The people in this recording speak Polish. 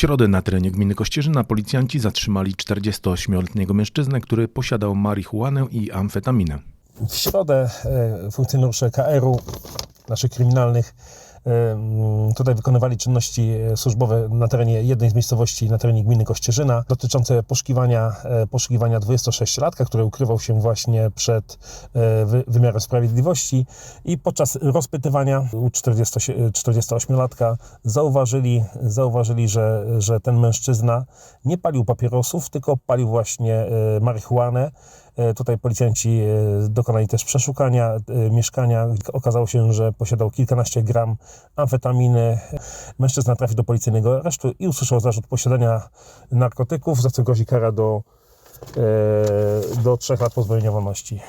środę na terenie gminy Kościerzyna policjanci zatrzymali 48-letniego mężczyznę, który posiadał marihuanę i amfetaminę. W środę e, funkcjonariusze KR-u, naszych kryminalnych, e, tutaj wykonywali czynności e, służbowe na terenie jednej z miejscowości na terenie gminy Kościerzyna dotyczące poszukiwania, e, poszukiwania 26-latka, który ukrywał się właśnie przed e, wy- wymiarem sprawiedliwości i podczas rozpytywania u 40, 48-latka zauważyli, zauważyli że, że ten mężczyzna nie palił papierosów, tylko palił właśnie marihuanę. E, Tutaj policjanci e, dokonali też przeszukania e, mieszkania. Okazało się, że posiadał kilkanaście gram amfetaminy. Mężczyzna trafił do policyjnego aresztu i usłyszał zarzut posiadania narkotyków, za co grozi kara do, do trzech lat pozbawienia wolności.